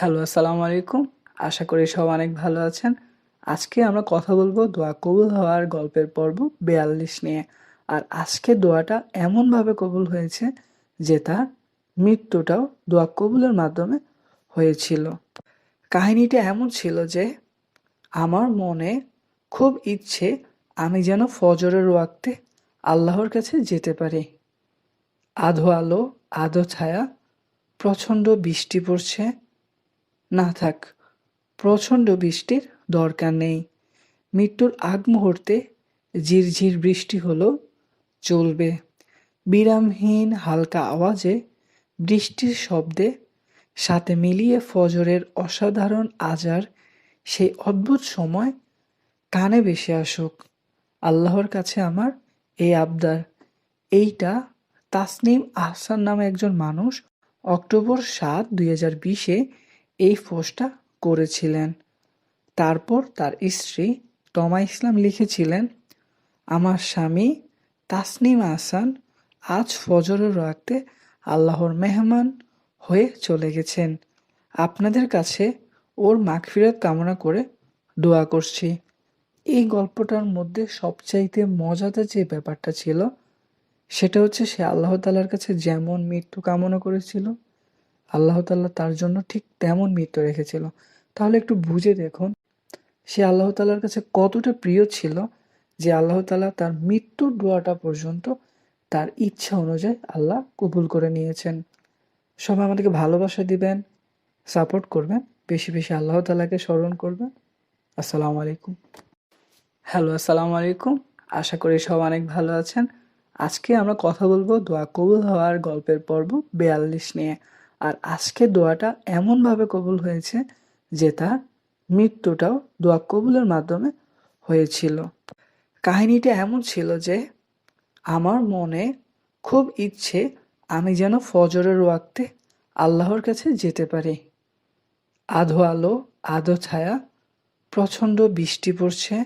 Hello, আসসালামু আলাইকুম। আশা করি সব অনেক ভালো আছেন। আজকে আমরা কথা বলব দোয়া কবুল হওয়ার গল্পের পর্ব বেয়াল্লিশ নিয়ে। আর আজকে দোয়াটা এমনভাবে কবুল হয়েছে যে তার মৃত্যুটাও দোয়া কবুলের মাধ্যমে হয়েছিল। কাহিনীটা এমন ছিল যে, আমার মনে খুব ইচ্ছে আমি যেন ফজরের ওয়াক্তে আল্লাহর কাছে যেতে পারি। আধো আলো, আধো ছায়া, প্রচণ্ড বৃষ্টি পড়ছে না থাক, প্রচণ্ড বৃষ্টির দরকার নেই। মৃত্যুর আগ মুহূর্তে ঝিরঝির বৃষ্টি হলো, চলবে। বিরামহীন হালকা আওয়াজে বৃষ্টির শব্দে সাথে মিলিয়ে ফজরের অসাধারণ আজার, সেই অদ্ভুত সময় কানে ভেসে আসুক। আল্লাহর কাছে আমার এই আবদার। এইটা তাসনিম আহসান নামে একজন মানুষ অক্টোবর সাত, দুই হাজার বিশে এই পোস্টটা করেছিলেন। তারপর তার স্ত্রী তমা ইসলাম লিখেছিলেন, আমার স্বামী তাসনিম আহসান আজ ফজরের রাতে আল্লাহর মেহমান হয়ে চলে গেছেন। আপনাদের কাছে ওর মাগফিরাত কামনা করে দোয়া করছি। এই গল্পটার মধ্যে সবচাইতে মজাদার যে ব্যাপারটা ছিল, সেটা হচ্ছে সে আল্লাহ তালার কাছে যেমন মৃত্যু কামনা করেছিল আল্লাহ তাল্লাহ তার জন্য ঠিক তেমন মৃত্যু রেখেছিল। তাহলে একটু বুঝে দেখুন, সে আল্লাহ তাল্লার কাছে কতটা প্রিয় ছিল যে আল্লাহ তাল্লাহ তার মৃত্যুর দোয়াটা পর্যন্ত তার ইচ্ছা অনুযায়ী আল্লাহ কবুল করে নিয়েছেন। সবাই আমাদেরকে ভালোবাসা দিবেন, সাপোর্ট করবেন, বেশি বেশি আল্লাহ তালাকে স্মরণ করবেন। আসসালামু আলাইকুম। হ্যালো, আসসালামু আলাইকুম। আশা করি সব অনেক ভালো আছেন। আজকে আমরা কথা বলব দোয়া কবুল হওয়ার গল্পের পর্ব বেয়াল্লিশ নিয়ে। আর আজকে দোয়াটা এমনভাবে কবুল হয়েছে যে তার মৃত্যুটাও দোয়া কবুলের মাধ্যমে হয়েছিল। কাহিনীটা এমন ছিল যে আমার মনে খুব ইচ্ছে আমি যেন ফজরের ওয়াক্তে আল্লাহর কাছে যেতে পারি। আধো আলো, আধো ছায়া, প্রচণ্ড বৃষ্টি পড়ছে।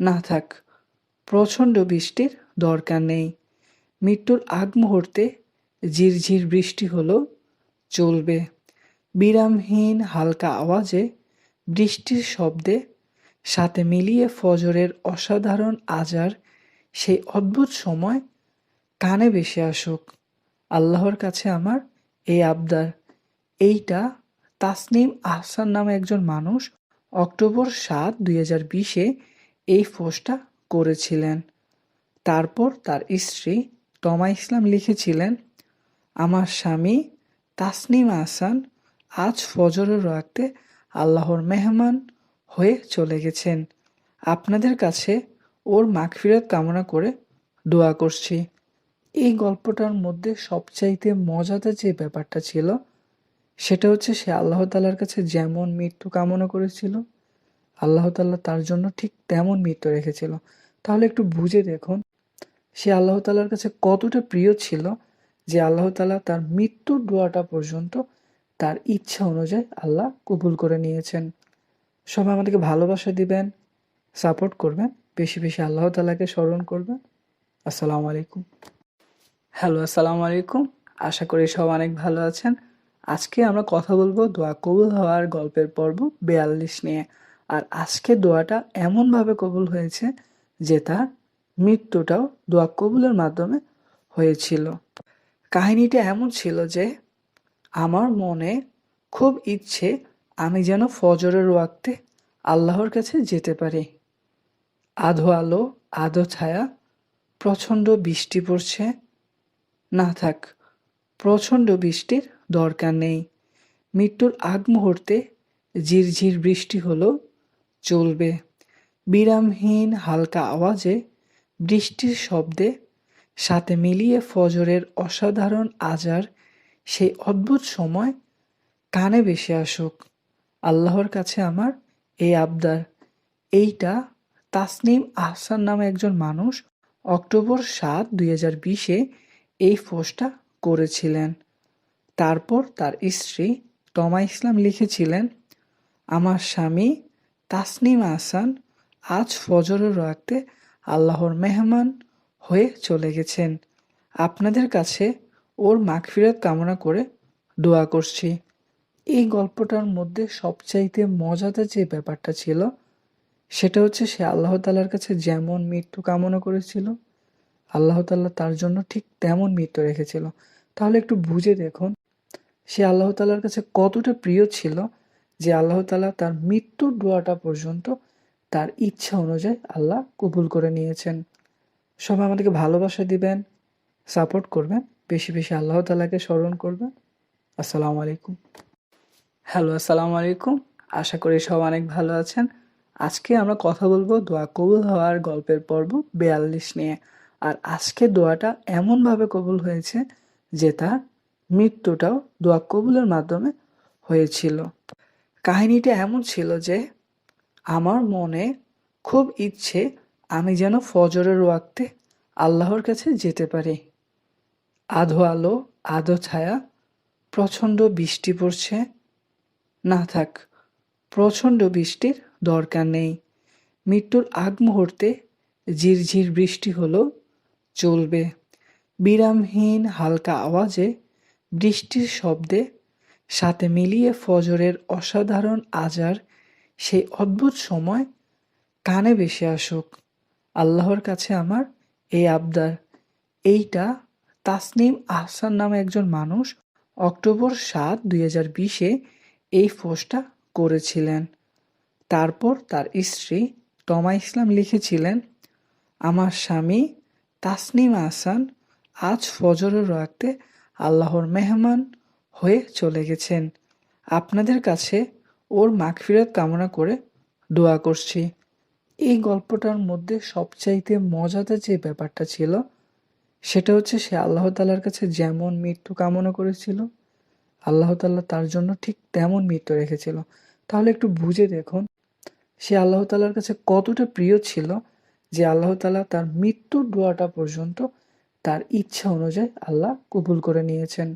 না থাক, প্রচণ্ড বৃষ্টির দরকার নেই। মৃত্যুর আগ মুহূর্তে ঝিরঝির বৃষ্টি হলো চলবে। বিরামহীন হালকা আওয়াজে বৃষ্টির শব্দে সাথে মিলিয়ে ফজরের অসাধারণ আজার, সেই অদ্ভুত সময় কানে ভেসে আসুক। আল্লাহর কাছে আমার এই আবদার। এইটা তাসনিম আহসান নামে একজন মানুষ অক্টোবর সাত, দুই হাজার বিশে এই পোস্টটা করেছিলেন। তারপর তার স্ত্রী তমা ইসলাম লিখেছিলেন, আমার স্বামী তাসনিম আহসান আজ ফজরের রাতে আল্লাহর মেহমান হয়ে চলে গেছেন। আপনাদের কাছে ওর মাগফিরাত কামনা করে দোয়া করছি। এই গল্পটার মধ্যে সবচাইতে মজাদার যে ব্যাপারটা ছিল, সেটা হচ্ছে সে আল্লাহ তালার কাছে যেমন মৃত্যু কামনা করেছিল, আল্লাহ তাল্লাহ তার জন্য ঠিক তেমন মৃত্যু রেখেছিল। তাহলে একটু বুঝে দেখুন, সে আল্লাহ তালার কাছে কতটা প্রিয় ছিল যে আল্লাহ তালা তার মৃত্যুর দোয়াটা পর্যন্ত তার ইচ্ছা অনুযায়ী আল্লাহ কবুল করে নিয়েছেন। সবাই আমাদেরকে ভালোবাসা দিবেন, সাপোর্ট করবেন, বেশি বেশি আল্লাহ তালাকে স্মরণ করবেন। আসসালামু আলাইকুম। হ্যালো, আসসালামু আলাইকুম। আশা করি সব অনেক ভালো আছেন। আজকে আমরা কথা বলব দোয়া কবুল হওয়ার গল্পের পর্ব বেয়াল্লিশ নিয়ে। আর আজকে দোয়াটা এমনভাবে কবুল হয়েছে যে তার মৃত্যুটাও দোয়া কবুলের মাধ্যমে হয়েছিল। কাহিনীটা এমন ছিল যে, আমার মনে খুব ইচ্ছে আমি যেন ফজরের ওয়াক্তে আল্লাহর কাছে যেতে পারি। আধো আলো, আধো ছায়া, প্রচণ্ড বৃষ্টি পড়ছে। না থাক, প্রচণ্ড বৃষ্টির দরকার নেই। মৃত্যুর আগ মুহূর্তে ঝিরঝির বৃষ্টি হলো চলবে। বিরামহীন হালকা আওয়াজে বৃষ্টির শব্দে সাথে মিলিয়ে ফজরের অসাধারণ আজার, সেই অদ্ভুত সময় কানে বেশি আসুক। আল্লাহর কাছে আমার এই আবদার। এইটা তাসনিম আহসান নামে একজন মানুষ অক্টোবর সাত, দুই হাজার বিশে এই পোস্টটা করেছিলেন। তারপর তার স্ত্রী তমা ইসলাম লিখেছিলেন, আমার স্বামী তাসনিম আহসান আজ ফজরের রাতে আল্লাহর মেহমান হয়ে চলে গেছেন। আপনাদের কাছে ওর মাগফিরাত কামনা করে দোয়া করছি। এই গল্পটার মধ্যে সবচাইতে মজাদার যে ব্যাপারটা ছিল, সেটা হচ্ছে সে আল্লাহ তাআলার কাছে যেমন মৃত্যু কামনা করেছিল, আল্লাহ তাআলা তার জন্য ঠিক তেমন মৃত্যু রেখেছিল। তাহলে একটু বুঝে দেখুন, সে আল্লাহ তাআলার কাছে কতটা প্রিয় ছিল যে আল্লাহ তাআলা তার মৃত্যুর দোয়াটা পর্যন্ত তার ইচ্ছা অনুযায়ী আল্লাহ কবুল করে নিয়েছেন। সবাই আমাদেরকে ভালোবাসা দিবেন, সাপোর্ট করবেন, বেশি বেশি আল্লাহ তালাকে স্মরণ করবেন। আসসালামু আলাইকুম। হ্যালো, আসসালামু আলাইকুম। আশা করি সব অনেক ভালো আছেন। আজকে আমরা কথা বলব দোয়া কবুল হওয়ার গল্পের পর্ব বেয়াল্লিশ নিয়ে। আর আজকে দোয়াটা এমনভাবে কবুল হয়েছে যে তার মৃত্যুটাও দোয়া কবুলের মাধ্যমে হয়েছিল। কাহিনীটা এমন ছিল যে আমার মনে খুব ইচ্ছে আমি যেন ফজরের ওয়াক্তে আল্লাহর কাছে যেতে পারি। আধো আলো, আধো ছায়া, প্রচণ্ড বৃষ্টি পড়ছে। না থাক, প্রচণ্ড বৃষ্টির দরকার নেই। মৃত্যুর আগ মুহূর্তে ঝিরঝির বৃষ্টি হলো চলবে। বিরামহীন হালকা আওয়াজে বৃষ্টির শব্দে সাথে মিলিয়ে ফজরের অসাধারণ আজার সেই অদ্ভুত সময় কানে ভেসে আসুক। আল্লাহর কাছে আমার এই আবদার। এইটা তাসনিম আহসান নামে একজন মানুষ অক্টোবর সাত, দুই হাজার বিশে এই পোস্টটা করেছিলেন। তারপর তার স্ত্রী তমা ইসলাম লিখেছিলেন, আমার স্বামী তাসনিম আহসান আজ ফজরের রাখতে আল্লাহর মেহমান হয়ে চলে গেছেন। আপনাদের কাছে ওর মাগফিরাত কামনা করে দোয়া করছি। এই গল্পটার মধ্যে সবচাইতে মজাদার যে ব্যাপারটা ছিল, সেটা হচ্ছে সে আল্লাহ তালার কাছে যেমন মৃত্যু কামনা করেছিল, আল্লাহ তাল্লাহ তার জন্য ঠিক তেমন মৃত্যু রেখেছিল। তাহলে একটু বুঝে দেখুন, সে আল্লাহ তালার কাছে কতটা প্রিয় ছিল যে আল্লাহ তালা তার মৃত্যুর দোয়াটা পর্যন্ত তার ইচ্ছা অনুযায়ী আল্লাহ কবুল করে নিয়েছেন।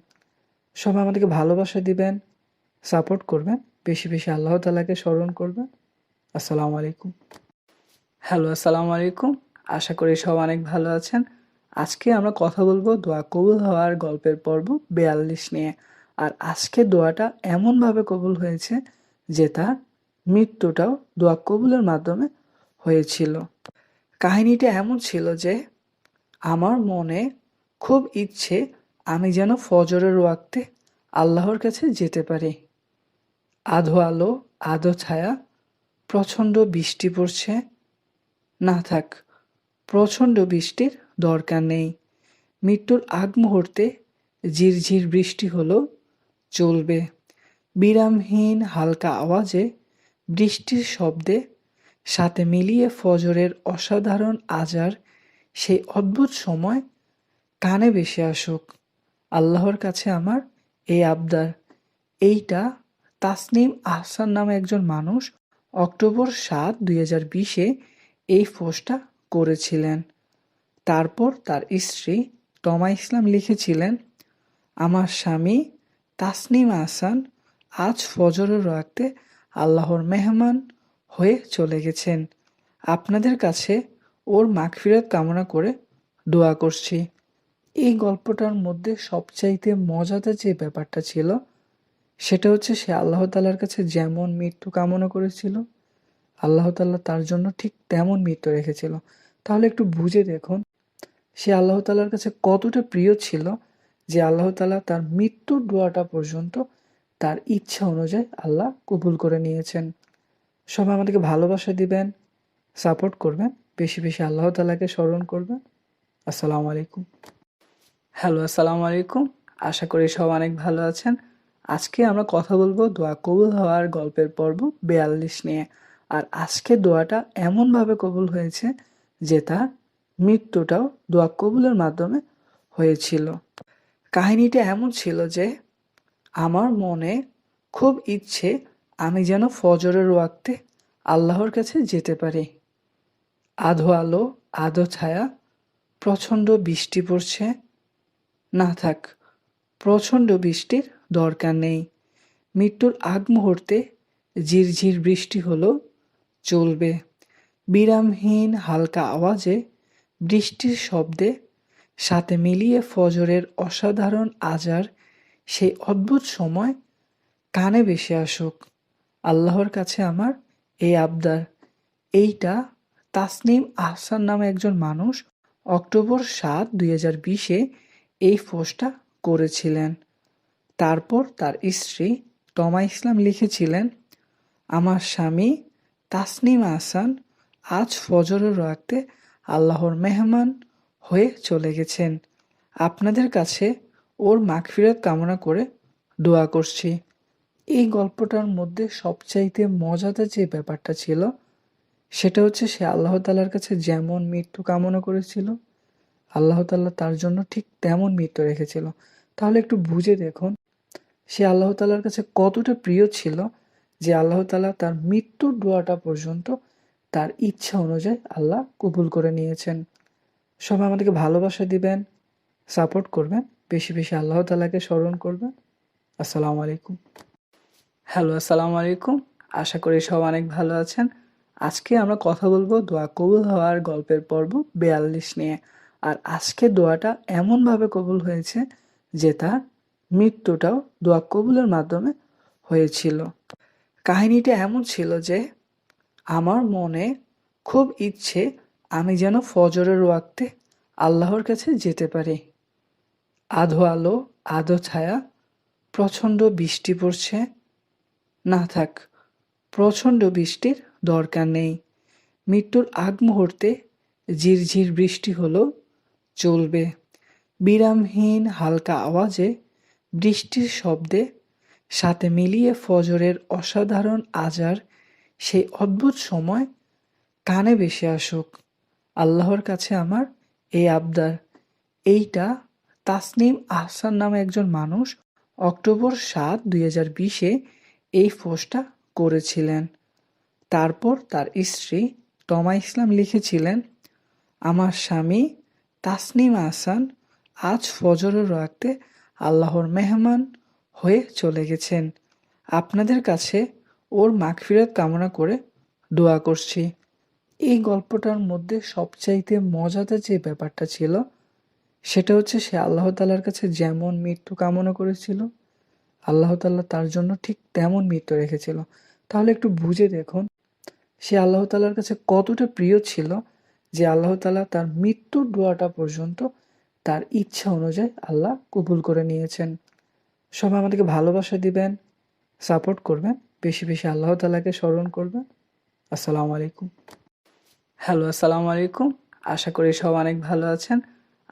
সবাই আমাদেরকে ভালোবাসা দিবেন, সাপোর্ট করবেন, বেশি বেশি আল্লাহ তালাকে স্মরণ করবেন। আসসালামু আলাইকুম। হ্যালো, আসসালামু আলাইকুম। আশা করি সব অনেক ভালো আছেন। আজকে আমরা কথা বলব দোয়া কবুল হওয়ার গল্পের পর্ব বেয়াল্লিশ নিয়ে। আর আজকে দোয়াটা এমনভাবে কবুল হয়েছে যে তার মৃত্যুটাও দোয়া কবুলের মাধ্যমে হয়েছিল। কাহিনীটা এমন ছিল যে, আমার মনে খুব ইচ্ছে আমি যেন ফজরের ওয়াক্তে আল্লাহর কাছে যেতে পারি। আধো আলো, আধো ছায়া, প্রচণ্ড বৃষ্টি পড়ছে না থাক, প্রচণ্ড বৃষ্টির দরকার নেই। মৃত্যুর আগ মুহূর্তে ঝিরঝির বৃষ্টি হলো, চলবে। বিরামহীন হালকা আওয়াজে বৃষ্টির শব্দে সাথে মিলিয়ে ফজরের অসাধারণ আজার সেই অদ্ভুত সময় কানে ভেসে আসুক। আল্লাহর কাছে আমার এই আবদার। এইটা তাসনিম আহসান নামে একজন মানুষ অক্টোবর সাত, দুই হাজার বিশে এই পোস্টটা করেছিলেন। তারপর তার স্ত্রী তমা ইসলাম লিখেছিলেন, আমার স্বামী তাসনিম আসান আজ ফজরের রাখতে আল্লাহর মেহমান হয়ে চলে গেছেন। আপনাদের কাছে ওর মাগফিরাত কামনা করে দোয়া করছি। এই গল্পটার মধ্যে সবচাইতে মজাদার যে ব্যাপারটা ছিল, সেটা হচ্ছে সে আল্লাহ তালার কাছে যেমন মৃত্যু কামনা করেছিল আল্লাহ তাল্লাহ তার জন্য ঠিক তেমন মৃত্যু রেখেছিল। তাহলে একটু বুঝে দেখুন, সে আল্লাহ তালার কাছে কতটা প্রিয় ছিল যে আল্লাহ তালা তার মৃত্যুর দোয়াটা পর্যন্ত তার ইচ্ছা অনুযায়ী আল্লাহ কবুল করে নিয়েছেন। সবাই আমাদেরকে ভালোবাসা দিবেন, সাপোর্ট করবেন, বেশি বেশি আল্লাহ তালাকে স্মরণ করবেন। আসসালামু আলাইকুম। হ্যালো, আসসালামু আলাইকুম। আশা করি সব অনেক ভালো আছেন। আজকে আমরা কথা বলব দোয়া কবুল হওয়ার গল্পের পর্ব বেয়াল্লিশ নিয়ে। আর আজকে দোয়াটা এমনভাবে কবুল হয়েছে যে তার মৃত্যুটাও দোয়া কবুলের মাধ্যমে হয়েছিল। কাহিনীটা এমন ছিল যে আমার মনে খুব ইচ্ছে আমি যেন ফজরের ওয়াক্তে আল্লাহর কাছে যেতে পারি। আধো আলো, আধো ছায়া, প্রচণ্ড বৃষ্টি পড়ছে। না থাক, প্রচণ্ড বৃষ্টির দরকার নেই। মৃত্যুর আগ মুহূর্তে ঝিরঝির বৃষ্টি হলো চলবে। বিরামহীন হালকা আওয়াজে বৃষ্টির শব্দে সাথে মিলিয়ে ফজরের অসাধারণ আজার সেই অদ্ভুত সময় কানে বেশি আসুক। আল্লাহর কাছে আমার এই আবদার। এইটা তাসনিম আহসান নামে একজন মানুষ অক্টোবর সাত, দুই হাজার বিশে এই পোস্টটা করেছিলেন। তারপর তার স্ত্রী তমা ইসলাম লিখেছিলেন, আমার স্বামী তাসনিম আহসান আজ ফজরের রাখতে আল্লাহর মেহমান হয়ে চলে গেছেন। আপনাদের কাছে ওর মাগফিরাত কামনা করে দোয়া করছি। এই গল্পটার মধ্যে সবচাইতে মজাদার যে ব্যাপারটা ছিল, সেটা হচ্ছে সে আল্লাহ তালার কাছে যেমন মৃত্যু কামনা করেছিল, আল্লাহ তাল্লাহ তার জন্য ঠিক তেমন মৃত্যু রেখেছিল। তাহলে একটু বুঝে দেখুন, সে আল্লাহ তালার কাছে কতটা প্রিয় ছিল যে আল্লাহ তালা তার মৃত্যুর দোয়াটা পর্যন্ত তার ইচ্ছা অনুযায়ী আল্লাহ কবুল করে নিয়েছেন। সবাই আমাদেরকে ভালোবাসা দিবেন, সাপোর্ট করবেন, বেশি বেশি আল্লাহ তালাকে স্মরণ করবেন। আসসালামু আলাইকুম। হ্যালো, আসসালামু আলাইকুম। আশা করি সব অনেক ভালো আছেন। আজকে আমরা কথা বলব দোয়া কবুল হওয়ার গল্পের পর্ব বেয়াল্লিশ নিয়ে। আর আজকে দোয়াটা এমনভাবে কবুল হয়েছে যে তার মৃত্যুটাও দোয়া কবুলের মাধ্যমে হয়েছিল। কাহিনীটা এমন ছিল যে, আমার মনে খুব ইচ্ছে আমি যেন ফজরের ওয়াক্তে আল্লাহর কাছে যেতে পারি। আধো আলো, আধো ছায়া, প্রচণ্ড বৃষ্টি পড়ছে। না থাক, প্রচণ্ড বৃষ্টির দরকার নেই। মৃত্যুর আগ মুহূর্তে ঝিরঝির বৃষ্টি হলো চলবে। বিরামহীন হালকা আওয়াজে বৃষ্টির শব্দে সাথে মিলিয়ে ফজরের অসাধারণ আজার সেই অদ্ভুত সময় কানে বেশি আসুক। আল্লাহর কাছে আমার এই আবদার। এইটা তাসনিম আহসান নামে একজন মানুষ অক্টোবর সাত, দুই হাজার বিশে এই পোস্টটা করেছিলেন। তারপর তার স্ত্রী তমা ইসলাম লিখেছিলেন, আমার স্বামী তাসনিম আহসান আজ ফজরের রাখতে আল্লাহর মেহমান হয়ে চলে গেছেন। আপনাদের কাছে ওর মাগফিরাত কামনা করে দোয়া করছি। এই গল্পটার মধ্যে সবচাইতে মজাদার যে ব্যাপারটা ছিল, সেটা হচ্ছে সে আল্লাহ তালার কাছে যেমন মৃত্যু কামনা করেছিল, আল্লাহ তাল্লাহ তার জন্য ঠিক তেমন মৃত্যু রেখেছিল। তাহলে একটু বুঝে দেখুন, সে আল্লাহ তালার কাছে কতটা প্রিয় ছিল যে আল্লাহ তালা তার মৃত্যুর দোয়াটা পর্যন্ত তার ইচ্ছা অনুযায়ী আল্লাহ কবুল করে নিয়েছেন। সবাই আমাদেরকে ভালোবাসা দিবেন সাপোর্ট করবেন, বেশি বেশি আল্লাহ তালাকে স্মরণ করবেন। আসসালামু আলাইকুম। হ্যালো আসসালামু আলাইকুম। আশা করি সব অনেক ভালো আছেন।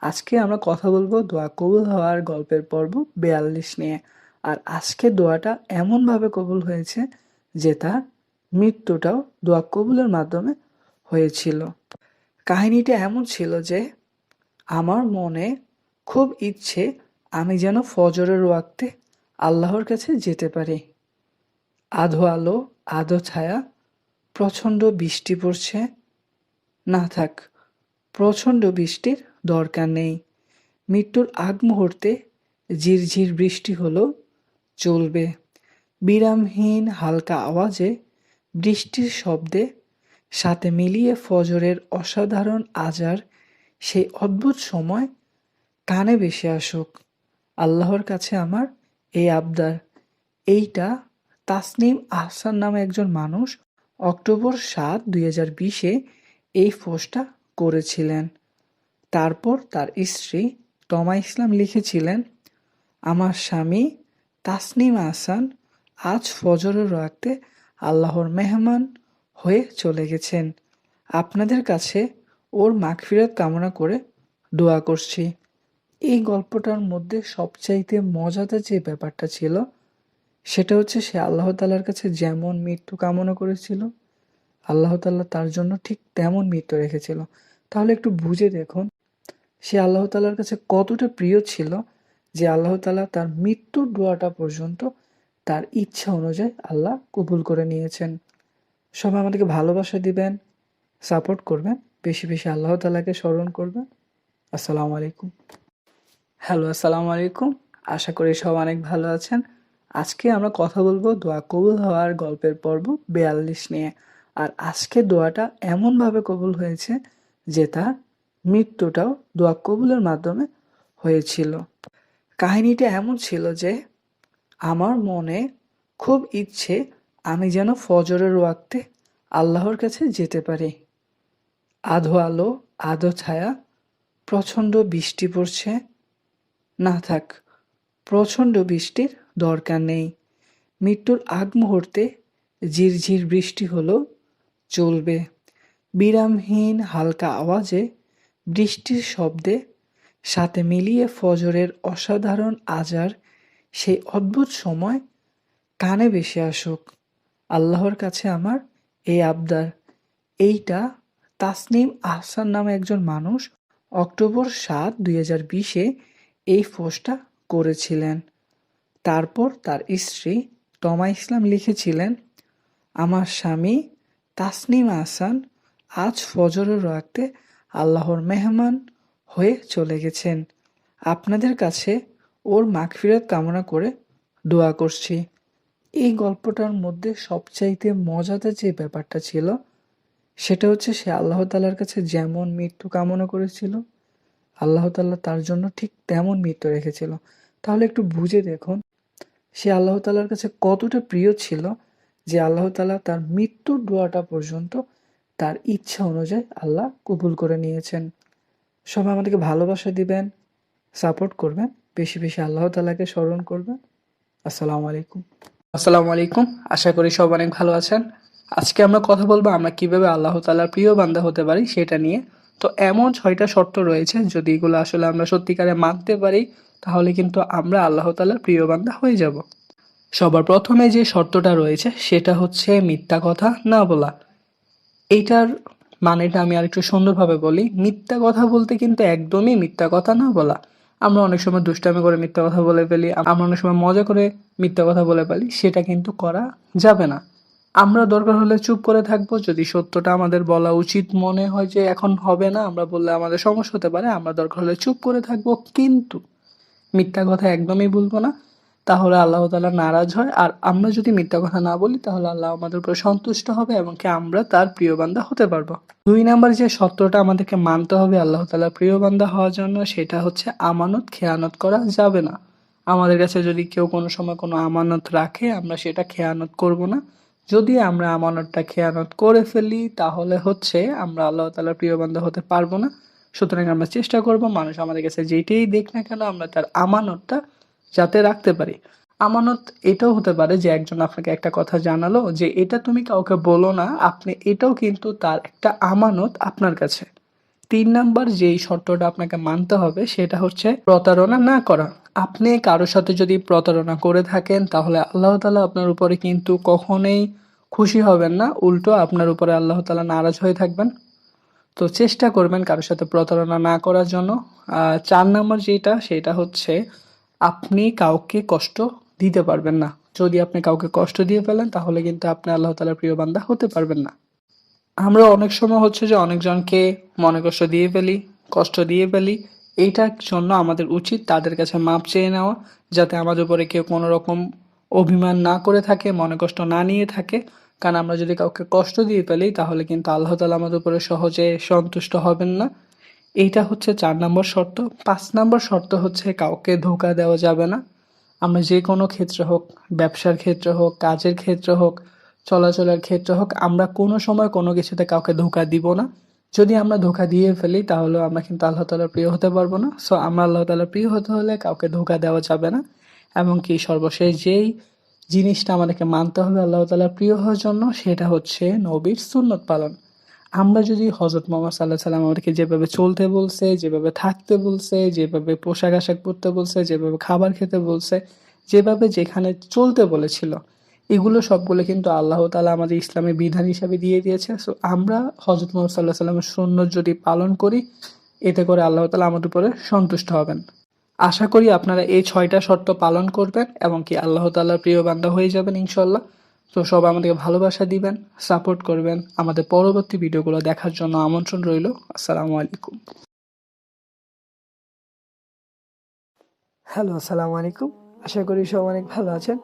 আজকে আমরা কথা বলব দোয়া কবুল হওয়ার গল্পের পর্ব বেয়াল্লিশ নিয়ে। আর আজকে দোয়াটা এমনভাবে কবুল হয়েছে যে তার মৃত্যুটাও দোয়া কবুলের মাধ্যমে হয়েছিল। কাহিনীটা এমন ছিল যে আমার মনে খুব ইচ্ছে আমি যেন ফজরের ওয়াক্তে আল্লাহর কাছে যেতে পারি। আধো আলো, আধো ছায়া, প্রচণ্ড বৃষ্টি পড়ছে। না থাক, প্রচণ্ড বৃষ্টির দরকার নেই। মৃত্যুর আগ মুহূর্তে ঝিরঝির বৃষ্টি হলো চলবে। বিরামহীন হালকা আওয়াজে বৃষ্টির শব্দে সাথে মিলিয়ে ফজরের অসাধারণ আজার সেই অদ্ভুত সময় কানে বেশি আসুক। আল্লাহর কাছে আমার এই আবদার। এইটা তাসনিম আহসান নামে একজন মানুষ অক্টোবর সাত, দুই হাজার বিশে এই পোস্টটা করেছিলেন। তারপর তার স্ত্রী তমা ইসলাম লিখেছিলেন, আমার স্বামী তাসনিম আহসান আজ ফজরের রাখতে আল্লাহর মেহমান হয়ে চলে গেছেন। আপনাদের কাছে ওর মাগফিরাত কামনা করে দোয়া করছি। এই গল্পটার মধ্যে সবচাইতে মজাদার যে ব্যাপারটা ছিল, সেটা হচ্ছে সে আল্লাহ তালার কাছে যেমন মৃত্যু কামনা করেছিল, আল্লাহ তাল্লাহ তার জন্য ঠিক তেমন মৃত্যু রেখেছিল। তাহলে একটু বুঝে দেখুন, সে আল্লাহ তালার কাছে কতটা প্রিয় ছিল যে আল্লাহ তালা তার মৃত্যুর দোয়াটা পর্যন্ত তার ইচ্ছা অনুযায়ী আল্লাহ কবুল করে নিয়েছেন। সবাই আমাদেরকে ভালোবাসা দিবেন, সাপোর্ট করবেন, বেশি বেশি আল্লাহ তালাকে স্মরণ করবেন। আসসালামু আলাইকুম। হ্যালো, আসসালামু আলাইকুম। আশা করি সব অনেক ভালো আছেন। আজকে আমরা কথা বলব দোয়া কবুল হওয়ার গল্পের পর্ব বেয়াল্লিশ নিয়ে। আর আজকে দোয়াটা এমনভাবে কবুল হয়েছে যে তার মৃত্যুটাও দোয়া কবুলের মাধ্যমে হয়েছিল। কাহিনীটা এমন ছিল যে, আমার মনে খুব ইচ্ছে আমি যেন ফজরের ওয়াক্তে আল্লাহর কাছে যেতে পারি। আধো আলো, আধো ছায়া, প্রচণ্ড বৃষ্টি পড়ছে না থাক, প্রচণ্ড বৃষ্টির দরকার নেই। মৃত্যুর আগ মুহূর্তে ঝিরঝির বৃষ্টি হলো, চলবে। বিরামহীন হালকা আওয়াজে বৃষ্টির শব্দে সাথে মিলিয়ে ফজরের অসাধারণ আজার সেই অদ্ভুত সময় কানে ভেসে আসুক। আল্লাহর কাছে আমার এই আবদার। এইটা তাসনিম আহসান নামে একজন মানুষ অক্টোবর সাত, দুই হাজার বিশে এই পোস্টটা করেছিলেন। তারপর তার স্ত্রী তমা ইসলাম লিখেছিলেন, আমার স্বামী তাসনিম আহসান আজ ফজরের রাখতে আল্লাহর মেহমান হয়ে চলে গেছেন। আপনাদের কাছে ওর মাগফিরাত কামনা করে দোয়া করছি। এই গল্পটার মধ্যে সবচাইতে মজাদার যে ব্যাপারটা ছিল, সেটা হচ্ছে সে আল্লাহ তালার কাছে যেমন মৃত্যু কামনা করেছিল আল্লাহ তাল্লাহ তার জন্য ঠিক তেমন মৃত্যু রেখেছিল। তাহলে একটু বুঝে দেখুন, সে আল্লাহ তালার কাছে কতটা প্রিয় ছিল যে আল্লাহ তালা তার মৃত্যুর দোয়াটা পর্যন্ত তার ইচ্ছা অনুযায়ী আল্লাহ কবুল করে নিয়েছেন। সবাই আমাদেরকে ভালোবাসা দিবেন, সাপোর্ট করবেন, বেশি বেশি আল্লাহ তালাকে স্মরণ করবেন। আসসালামু আলাইকুম। আসসালামু আলাইকুম, আশা করি সব অনেক ভালো আছেন। আজকে আমরা কথা বলব আমরা কীভাবে আল্লাহ তালার প্রিয় বান্দা হতে পারি সেটা নিয়ে। তো এমন ছয়টা শর্ত রয়েছে, যদি এগুলো আসলে আমরা সত্যিকারে মানতে পারি, তাহলে কিন্তু আমরা আল্লাহ তালার প্রিয় বান্দা হয়ে যাব। সবার প্রথমে যে শর্তটা রয়েছে, সেটা হচ্ছে মিথ্যা কথা না বলা। এইটার মানেটা আমি আরেকটু সুন্দরভাবে বলি। মিথ্যা কথা বলতে কিন্তু একদমই মিথ্যা কথা না বলা। আমরা অনেক সময় দুষ্টামি করে মিথ্যা কথা বলে ফেলি, আমরা অনেক সময় মজা করে মিথ্যা কথা বলে ফেলি, সেটা কিন্তু করা যাবে না। আমরা দরকার হলে চুপ করে থাকব, যদি সত্যটা আমাদের বলা উচিত মনে হয় যে এখন হবে না, আমরা বললে আমাদের সমস্যা হতে পারে, আমরা দরকার হলে চুপ করে থাকব। কিন্তু মিথ্যা কথা একদমই বলব না, তাহলে আল্লাহ তালা নারাজ হয়। আর আমরা যদি মিথ্যা কথা না বলি, তাহলে আল্লাহ আমাদের উপর সন্তুষ্ট হবে এবং কি আমরা তার প্রিয় বান্দা হতে পারব। দুই নাম্বার যে সত্যটা আমাদেরকে মানতে হবে আল্লাহ তালা প্রিয় বান্দা হওয়ার জন্য, সেটা হচ্ছে আমানত, খেয়ানত করা যাবে না। আমাদের কাছে যদি কেউ কোনো সময় কোনো আমানত রাখে, আমরা সেটা খেয়ানত করব না। যদি আমরা আমানতটা খেয়ানত করে ফেলি, তাহলে হচ্ছে আমরা আল্লাহ তালার প্রিয় বান্ধব হতে পারব না। সুতরাং আমরা চেষ্টা করব মানুষ আমাদের কাছে যেটাই দেখ না কেন আমরা তার আমানতটা যাতে রাখতে পারি। আমানত এটাও হতে পারে যে একজন আপনাকে একটা কথা জানালো যে, এটা তুমি কাউকে বলো না, আপনি এটাও কিন্তু তার একটা আমানত আপনার কাছে। তিন নাম্বার যেই শর্তটা আপনাকে মানতে হবে, সেটা হচ্ছে প্রতারণা না করা। আপনি কারোর সাথে যদি প্রতারণা করে থাকেন, তাহলে আল্লাহ তালা আপনার উপরে কিন্তু কখনোই খুশি হবেন না। উল্টো আপনার উপরে আল্লাহ তালা নারাজ হয়ে থাকবেন। তো চেষ্টা করবেন কারোর সাথে প্রতারণা না করার জন্য। চার নম্বর যেটা, সেটা হচ্ছে আপনি কাউকে কষ্ট দিতে পারবেন না। যদি আপনি কাউকে কষ্ট দিয়ে ফেলেন, তাহলে কিন্তু আপনি আল্লাহ তালার প্রিয় বান্দা হতে পারবেন না। আমরা অনেক সময় হচ্ছে যে অনেকজনকে মনে কষ্ট দিয়ে ফেলি, কষ্ট দিয়ে ফেলি। এইটার জন্য আমাদের উচিত তাদের কাছে মাপ চেয়ে নেওয়া, যাতে আমাদের উপরে কেউ কোনো রকম অভিমান না করে থাকে, মনে কষ্ট না নিয়ে থাকে। কারণ আমরা যদি কাউকে কষ্ট দিয়ে ফেলি, তাহলে কিন্তু আল্লাহ তালা আমাদের উপরে সহজে সন্তুষ্ট হবেন না। এইটা হচ্ছে চার নম্বর শর্ত। পাঁচ নম্বর শর্ত হচ্ছে কাউকে ধোকা দেওয়া যাবে না। আমরা যে কোনো ক্ষেত্রে হোক, ব্যবসার ক্ষেত্রে হোক, কাজের ক্ষেত্রে হোক, চলাচলের ক্ষেত্রে হোক, আমরা কোনো সময় কোনো কিছুতে কাউকে ধোকা দিব না। যদি আমরা ধোকা দিয়ে ফেলি, তাহলে আমরা কিন্তু আল্লাহ তালার প্রিয় হতে পারব না। সো আমরা আল্লাহ তালার প্রিয় হতে হলে কাউকে ধোকা দেওয়া যাবে না। এমনকি সর্বশেষ যেই জিনিসটা আমাদেরকে মানতে হবে আল্লাহ তালার প্রিয় হওয়ার জন্য, সেটা হচ্ছে নবীর সুন্নত পালন। আমরা যদি হজরত মোহাম্মদ সাল্লাহ সাল্লাম আমাদেরকে যেভাবে চলতে বলছে, যেভাবে থাকতে বলছে, যেভাবে পোশাক আশাক পরতে বলছে, যেভাবে খাবার খেতে বলছে, যেভাবে যেখানে চলতে বলেছিল এগুলো সবগুলো কিন্তু আল্লাহ তালা আমাদের ইসলামের বিধান হিসাবে দিয়ে দিয়েছে। সো আমরা হজরত মোহাম্মদ সাল্লাহ সাল্লামের সুন্নত যদি পালন করি, এতে করে আল্লাহ তালা আমাদের উপরে সন্তুষ্ট হবেন। আশা করি আপনারা এই ছয়টা শর্ত পালন করবেন এবং কি আল্লাহ তাল্লাহর প্রিয় বান্দা হয়ে যাবেন ইনশাল্লাহ তো সব আমাদেরকে ভালোবাসা দিবেন, সাপোর্ট করবেন। আমাদের পরবর্তী ভিডিওগুলো দেখার জন্য আমন্ত্রণ রইল। আসসালামু আলাইকুম। হ্যালো আসসালামু আলাইকুম। আশা করি সব অনেক ভালো আছেন।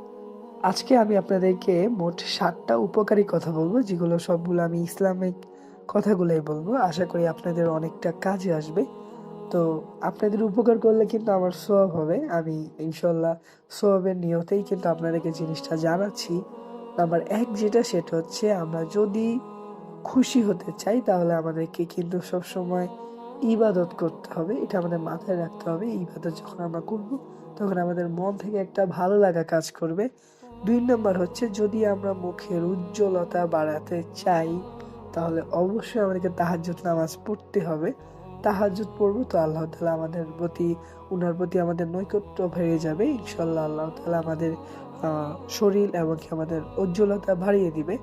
আজকে আমি আপনাদেরকে মোট সাতটা উপকারী কথা বলব, যেগুলো সবগুলো আমি ইসলামিক কথাগুলোই বলব। আশা করি আপনাদের অনেকটা কাজে আসবে। তো আপনাদের উপকার করলে কিন্তু আমার সোয়াব হবে। আমি ইনশাল্লাহ সোয়াবের নিয়তেই কিন্তু আপনাদেরকে জিনিসটা জানাচ্ছি। নাম্বার এক যেটা, সেটা হচ্ছে আমরা যদি খুশি হতে চাই, তাহলে আমাদেরকে কিন্তু সবসময় ইবাদত করতে হবে। এটা আমাদের মাথায় রাখতে হবে। ইবাদত যখন আমরা করব, তখন আমাদের মন থেকে একটা ভালো লাগা কাজ করবে। দুই নম্বর হচ্ছে, যদি আমরা মুখের উজ্জ্বলতা বাড়াতে চাই, তাহলে অবশ্যই আমাদেরকে তাহাজ্জুদ নামাজ পড়তে হবে। তাহাজ্জুদ পড়ব তো আল্লাহ তালা আমাদের প্রতি, উনার প্রতি আমাদের নৈকট্য বেড়ে যাবে। ইনশাল্লাহ আল্লাহ তালা আমাদের শরীর এবং আমাদের উজ্জ্বলতা বাড়িয়ে দিবে।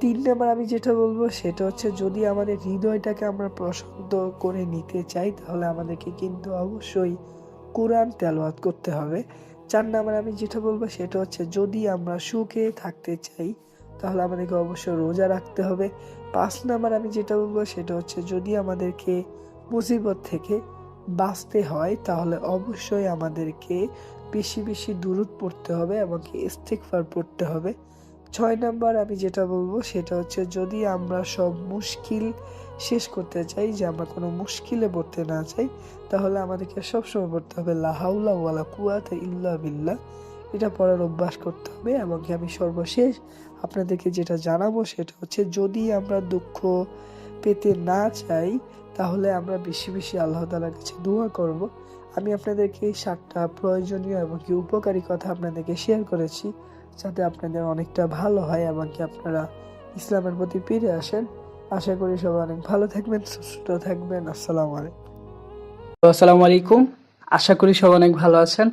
তিন নম্বর আমি যেটা বলব, সেটা হচ্ছে, যদি আমাদের হৃদয়টাকে আমরা প্রশান্ত করে নিতে চাই, তাহলে আমাদেরকে কিন্তু অবশ্যই কোরআন তেলাওয়াত করতে হবে। চার নম্বর আমি যেটা বলব সেটা হচ্ছে যদি আমরা সুখে থাকতে চাই, তাহলে আমাদেরকে অবশ্যই রোজা রাখতে হবে। পাঁচ নাম্বার আমি যেটা বলব সেটা হচ্ছে যদি আমাদেরকে মুসিবত থেকে বাঁচতে হয়, তাহলে অবশ্যই আমাদেরকে বেশি বেশি দূরত পড়তে হবে এবং কি ইস্তিকফার পড়তে হবে। ছয় নাম্বার আমি যেটা বলব সেটা হচ্ছে যদি আমরা সব মুশকিল শেষ করতে চাই, যে আমরা কোনো মুশকিলে পড়তে না চাই তাহলে আমাদেরকে সবসময় পড়তে হবে লাহাউলা ওয়ালা কুয়াতে ইল্লা বিল্লাহ। এটা পড়ার অভ্যাস করতে হবে এবং আমি সর্বশেষ আপনাদেরকে যেটা জানাব সেটা হচ্ছে, যদি আমরা দুঃখ পেতে না চাই, তাহলে আমরা বেশি বেশি আল্লাহ তালার কাছে দোয়া করব। আমি আপনাদেরকে এই সাতটা প্রয়োজনীয় এবং কি উপকারী কথা আপনাদেরকে শেয়ার করেছি, যাতে আপনাদের অনেকটা ভালো হয় এবং কি আপনারা ইসলামের প্রতি ফিরে আসেন। আশা করি সবাই অনেক ভালো থাকবেন, সুস্থ থাকবেন। আসসালামু আলাইকুম। আসসালামু আলাইকুম। আশা করি সব অনেক ভালো আছেন।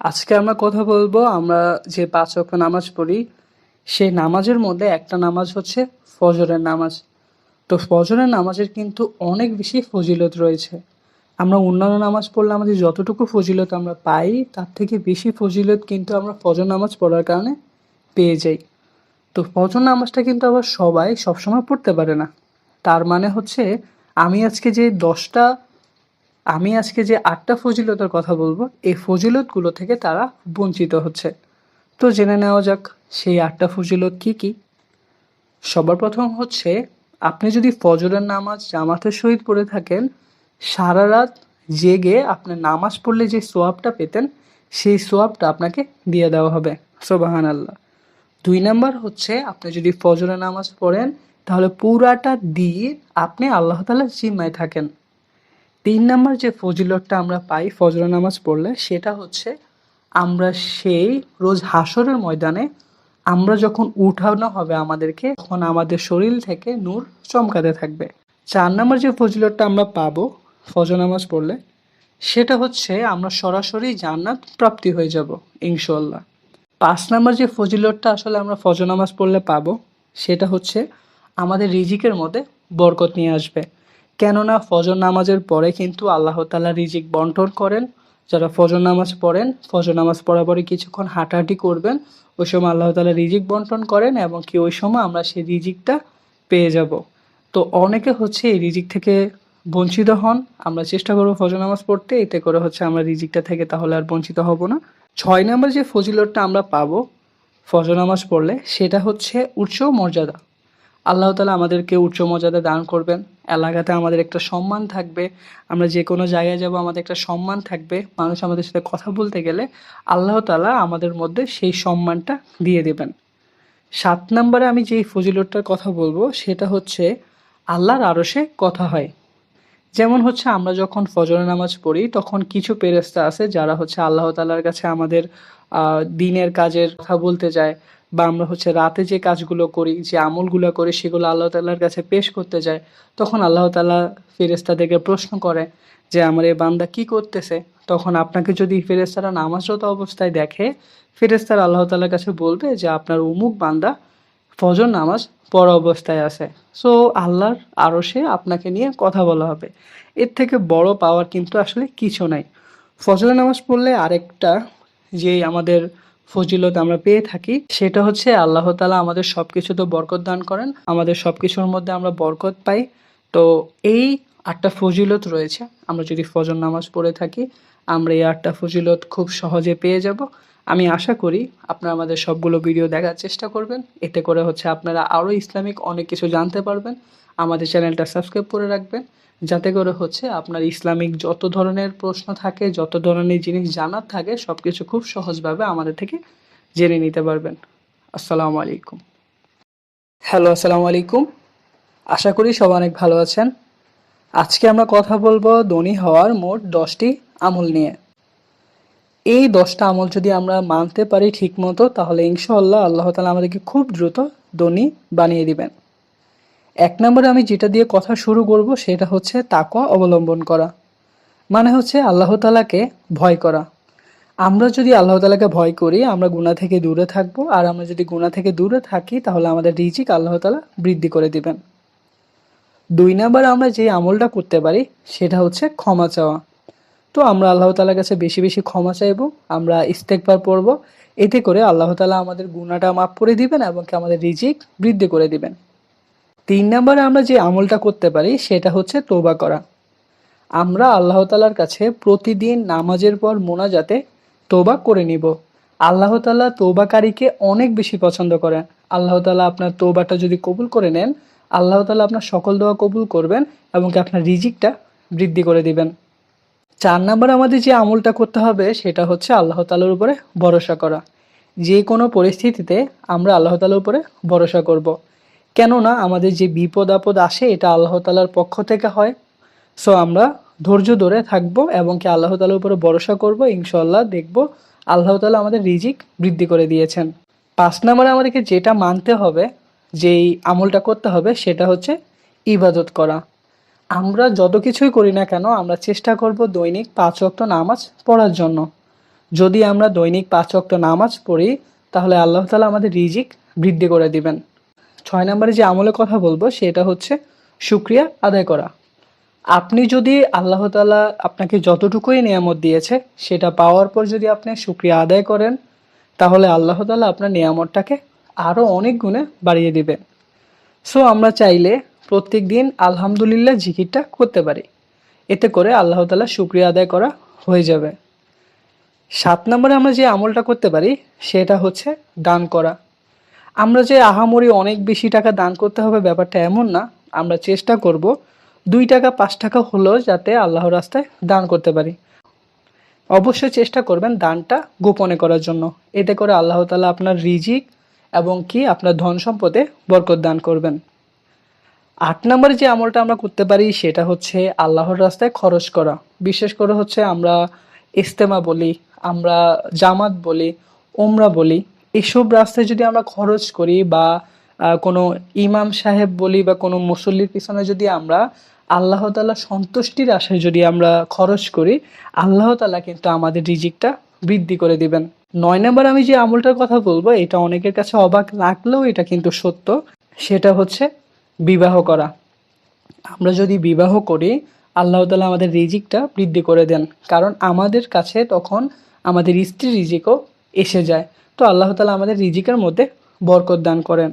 আজকে আমরা কথা বলব, আমরা যে পাঁচ ওয়াক্ত নামাজ পড়ি, সেই নামাজের মধ্যে একটা নামাজ হচ্ছে ফজরের নামাজ। তো ফজরের নামাজের কিন্তু অনেক বেশি ফজিলত রয়েছে। আমরা অন্যান্য নামাজ পড়লে আমাদের যতটুকু ফজিলত আমরা পাই, তার থেকে বেশি ফজিলত কিন্তু আমরা ফজর নামাজ পড়ার কারণে পেয়ে যাই। তো ফজর নামাজটা কিন্তু আবার সবাই সবসময় পড়তে পারে না। তার মানে হচ্ছে, আমি আজকে যে দশটা আমি আজকে যে আটটা ফজিলতের কথা বলব, এই ফজিলতগুলো থেকে তারা বঞ্চিত হচ্ছে। তো জেনে নেওয়া যাক, সেই আটটা ফজিলত কি কি? সবার প্রথম হচ্ছে, আপনি যদি ফজরের নামাজ জামাতের সহিত পড়ে থাকেন, সারা রাত জেগে আপনি নামাজ পড়লে যে সোয়াবটা পেতেন, সেই সোয়াবটা আপনাকে দিয়ে দেওয়া হবে। সোবাহান আল্লাহ দুই নাম্বার হচ্ছে, আপনি যদি ফজরের নামাজ পড়েন, তাহলে পুরাটা দিয়ে আপনি আল্লাহ তালার জিম্মায় থাকেন। তিন নাম্বার যে ফজিলতটা আমরা পাই ফজর নামাজ পড়লে, সেটা হচ্ছে আমরা সেই রোজ হাসরের ময়দানে আমরা যখন উঠানো হবে আমাদেরকে, তখন আমাদের শরীর থেকে নূর চমকাতে থাকবে। চার নাম্বার যে ফজিলতটা আমরা পাবো ফজর নামাজ পড়লে, সেটা হচ্ছে আমরা সরাসরি জান্নাত প্রাপ্তি হয়ে যাব ইনশাল্লাহ পাঁচ নাম্বার যে ফজিলতটা আসলে আমরা ফজর নামাজ পড়লে পাবো, সেটা হচ্ছে আমাদের রিজিকের মধ্যে বরকত নিয়ে আসবে। কেননা ফজর নামাজের পরে কিন্তু আল্লাহ তালা রিজিক বন্টন করেন। যারা ফজর নামাজ পড়েন, ফজর নামাজ পড়ার পরে কিছুক্ষণ হাঁটাহাঁটি করবেন, ওই সময় আল্লাহ তালা রিজিক বন্টন করেন এবং কি ওই সময় আমরা সেই রিজিকটা পেয়ে যাব। তো অনেকে হচ্ছে এই রিজিক থেকে বঞ্চিত হন। আমরা চেষ্টা করব ফজর নামাজ পড়তে, এতে করে হচ্ছে আমরা রিজিকটা থেকে তাহলে আর বঞ্চিত হব না। ছয় নম্বর যে ফজিলতটা আমরা পাবো ফজর নামাজ পড়লে, সেটা হচ্ছে উচ্চ মর্যাদা। আল্লাহ তালা আমাদেরকে উচ্চ মর্যাদা দান করবেন। এলাকাতে আমাদের একটা সম্মান থাকবে। আমরা যে কোনো জায়গায় যাব, আমাদের একটা সম্মান থাকবে। মানুষ আমাদের সাথে কথা বলতে গেলে আল্লাহ তালা আমাদের মধ্যে সেই সম্মানটা দিয়ে দেবেন। সাত নম্বরে আমি যেই ফজিলতটার কথা বলব, সেটা হচ্ছে আল্লাহর আরশে কথা হয়। যেমন হচ্ছে আমরা যখন ফজরের নামাজ পড়ি, তখন কিছু পেরেস্তা আছে যারা হচ্ছে আল্লাহ তালার কাছে আমাদের দিনের কাজের কথা বলতে যায়। বা আমরা হচ্ছে রাতে যে কাজগুলো করি, যে আমলগুলো করি, সেগুলো আল্লাহ তাল্লার কাছে পেশ করতে যায়, তখন আল্লাহ তালা ফেরেস্তাদেরকে প্রশ্ন করে যে, আমার এই বান্দা কি করতেছে? তখন আপনাকে যদি ফেরেস্তারা নামাজরত অবস্থায় দেখে ফেরেস্তারা আল্লাহ তালার কাছে বলবে যে, আপনার উমুক বান্দা ফজর নামাজ পড়া অবস্থায় আছে। সো আল্লাহর আরও সে আপনাকে নিয়ে কথা বলা হবে। এর থেকে বড় পাওয়ার কিন্তু আসলে কিছু নাই। ফজর নামাজ পড়লে আরেকটা যে আমাদের ফজিলত আমরা পেয়ে থাকি, সেটা হচ্ছে আল্লাহ তালা আমাদের সব কিছুতে বরকত দান করেন, আমাদের সব কিছুর মধ্যে আমরা বরকত পাই। তো এই আটটা ফজিলত রয়েছে, আমরা যদি ফজর নামাজ পড়ে থাকি, আমরা এই আটটা ফজিলত খুব সহজে পেয়ে যাব। আমি আশা করি আপনারা আমাদের সবগুলো ভিডিও দেখার চেষ্টা করবেন, এতে করে হচ্ছে আপনারা আরও ইসলামিক অনেক কিছু জানতে পারবেন। আমাদের চ্যানেলটা সাবস্ক্রাইব করে রাখবেন। যাতে করে হচ্ছে আপনার ইসলামিক যত ধরনের প্রশ্ন থাকে, যত ধরনের জিনিস জানার থাকে সব কিছু খুব সহজভাবে আমাদের থেকে জেনে নিতে পারবেন। আসসালামু আলাইকুম। হ্যালো, আসসালামু আলাইকুম। আশা করি সব অনেক ভালো আছেন। আজকে আমরা কথা বলব ধনী হওয়ার মোট দশটি আমল নিয়ে। এই দশটা আমল যদি আমরা মানতে পারি ঠিক মতো তাহলে ইনশাআল্লাহ আল্লাহ তালা আমাদেরকে খুব দ্রুত ধনী বানিয়ে দিবেন। এক নম্বরে আমি যেটা দিয়ে কথা শুরু করব সেটা হচ্ছে তাকওয়া অবলম্বন করা। মানে হচ্ছে আল্লাহ তালাকে ভয় করা। আমরা যদি আল্লাহ তালাকে ভয় করি, আমরা গুণা থেকে দূরে থাকব। আর আমরা যদি গুণা থেকে দূরে থাকি, তাহলে আমাদের রিজিক আল্লাহ তালা বৃদ্ধি করে দিবেন। দুই নাম্বার আমরা যে আমলটা করতে পারি, সেটা হচ্ছে ক্ষমা চাওয়া। তো আমরা আল্লাহ তালার কাছে বেশি বেশি ক্ষমা চাইব, আমরা ইস্তেকবার পড়ব। এতে করে আল্লাহ তালা আমাদের গুণাটা মাফ করে দিবেন এবং আমাদের রিজিক বৃদ্ধি করে দিবেন। তিন নম্বরে আমরা যে আমলটা করতে পারি, সেটা হচ্ছে তোবা করা। আমরা আল্লাহ তালার কাছে প্রতিদিন নামাজের পর মোনাজাতে তোবা করে নিব। আল্লাহ তালা তোবাকারীকে অনেক বেশি পছন্দ করেন। আল্লাহ তালা আপনার তোবাটা যদি কবুল করে নেন, আল্লাহ তালা আপনার সকল দোয়া কবুল করবেন এবং আপনার রিজিকটা বৃদ্ধি করে দিবেন। চার নাম্বার আমাদের যে আমলটা করতে হবে, সেটা হচ্ছে আল্লাহ তালার উপরে ভরসা করা। যে কোনো পরিস্থিতিতে আমরা আল্লাহ তালার উপরে ভরসা করব। কেননা আমাদের যে বিপদ আপদ আসে, এটা আল্লাহ তালার পক্ষ থেকে হয়। সো আমরা ধৈর্য ধরে থাকব এবং কি আল্লাহ তালার উপরে ভরসা করব ইনশাল্লাহ দেখব আল্লাহ তালা আমাদের রিজিক বৃদ্ধি করে দিয়েছেন। পাঁচ নম্বরে আমাদেরকে যেটা মানতে হবে, যেই আমলটা করতে হবে, সেটা হচ্ছে ইবাদত করা। আমরা যত কিছুই করি না কেন, আমরা চেষ্টা করব দৈনিক পাঁচ ওয়াক্ত নামাজ পড়ার জন্য। যদি আমরা দৈনিক পাঁচ ওয়াক্ত নামাজ পড়ি, তাহলে আল্লাহ তালা আমাদের রিজিক বৃদ্ধি করে দিবেন। ছয় নম্বরে যে আমলের কথা বলব, সেটা হচ্ছে সুক্রিয়া আদায় করা। আপনি যদি আল্লাহ তালা আপনাকে যতটুকুই নিয়ামত দিয়েছে, সেটা পাওয়ার পর যদি আপনি সুক্রিয়া আদায় করেন, তাহলে আল্লাহ তালা আপনার নিয়ামতটাকে আরও অনেক গুণে বাড়িয়ে দিবেন। সো, আমরা চাইলে প্রত্যেক দিন আলহামদুলিল্লাহ জিকিরটা করতে পারি। এতে করে আল্লাহ তালা শুক্রিয়া আদায় করা হয়ে যাবে। সাত নম্বরে আমরা যে আমলটা করতে পারি, সেটা হচ্ছে দান করা। আমরা যে আহামরি অনেক বেশি টাকা দান করতে হবে ব্যাপারটা এমন না। আমরা চেষ্টা করব দুই টাকা, পাঁচ টাকা হলেও যাতে আল্লাহর রাস্তায় দান করতে পারি। অবশ্যই চেষ্টা করবেন দানটা গোপনে করার জন্য। এতে করে আল্লাহ তালা আপনার রিজিক এবং কি আপনার ধন সম্পদে বরকত দান করবেন। আট নম্বরে যে আমলটা আমরা করতে পারি সেটা হচ্ছে আল্লাহর রাস্তায় খরচ করা। বিশেষ করে হচ্ছে আমরা ইস্তেমা বলি, আমরা জামাত বলি ওমরা বলি। এসব রাস্তায় যদি আমরা খরচ করি বা কোনো ইমাম সাহেব বলি বা কোনো মুসল্লির পিছনে যদি আমরা আল্লাহ তালা সন্তুষ্টির আশায় যদি আমরা খরচ করি, আল্লাহ তালা কিন্তু আমাদের রিজিকটা বৃদ্ধি করে দিবেন। নয় নম্বর আমি যে আমলটার কথা বলব, এটা অনেকের কাছে অবাক লাগলেও এটা কিন্তু সত্য। সেটা হচ্ছে বিবাহ করা। আমরা যদি বিবাহ করি, আল্লাহ তালা আমাদের রিজিকটা বৃদ্ধি করে দেন। কারণ আমাদের কাছে তখন আমাদের স্ত্রী রিজিকও এসে যায়। তো আল্লাহ তালা আমাদের রিজিকের মধ্যে বরকত দান করেন।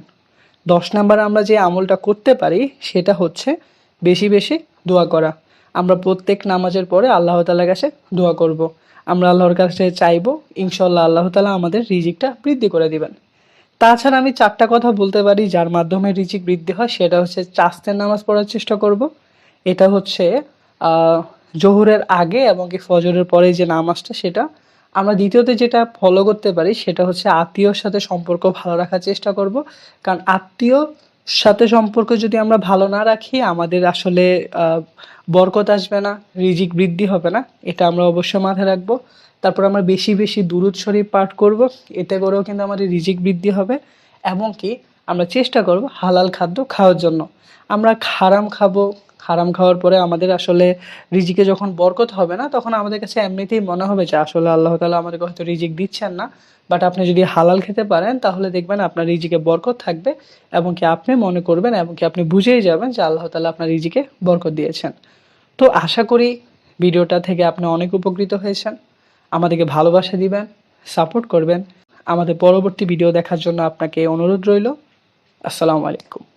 দশ নাম্বার আমরা যে আমলটা করতে পারি, সেটা হচ্ছে বেশি বেশি দোয়া করা। আমরা প্রত্যেক নামাজের পরে আল্লাহ তালার কাছে দোয়া করব। আমরা আল্লাহর কাছে চাইব ইনশাল্লাহ আল্লাহ তালা আমাদের রিজিকটা বৃদ্ধি করে দিবেন। তাছাড়া আমি চারটা কথা বলতে পারি, যার মাধ্যমে রিজিক বৃদ্ধি হয়, সেটা হচ্ছে চাস্তের নামাজ পড়ার চেষ্টা করব। এটা হচ্ছে জহুরের আগে এবং কি ফজরের পরে যে নামাজটা, সেটা আমরা দ্বিতীয়তে যেটা ফলো করতে পারি সেটা হচ্ছে আত্মীয়র সাথে সম্পর্ক ভালো রাখার চেষ্টা করব। কারণ আত্মীয় সাথে সম্পর্ক যদি আমরা ভালো না রাখি, আমাদের আসলে বরকত আসবে না, রিজিক বৃদ্ধি হবে না, এটা আমরা অবশ্যই মাথায় রাখব। তারপর আমরা বেশি বেশি দুরুদ শরীফ পাঠ করব, এতে করেও কিন্তু আমাদের রিজিক বৃদ্ধি হবে এবং কি আমরা চেষ্টা করব হালাল খাদ্য খাওয়ার জন্য। আমরা খারাম খাব হারাম খাওয়ার পরে আমাদের আসলে রিজিকে যখন বরকত হবে না, তখন আমাদের কাছে এমনিতেই মনে হবে যে আসলে আল্লাহ তালা আমাদেরকে হয়তো রিজিক দিচ্ছেন না। বাট আপনি যদি হালাল খেতে পারেন, তাহলে দেখবেন আপনার রিজিকে বরকত থাকবে এবং কি আপনি মনে করবেন এবং কি আপনি বুঝেই যাবেন যে আল্লাহ তালা আপনার রিজিকে বরকত দিয়েছেন। তো আশা করি ভিডিওটা থেকে আপনি অনেক উপকৃত হয়েছেন। আমাদেরকে ভালোবাসা দিবেন, সাপোর্ট করবেন। আমাদের পরবর্তী ভিডিও দেখার জন্য আপনাকে অনুরোধ রইল। আসসালামু আলাইকুম।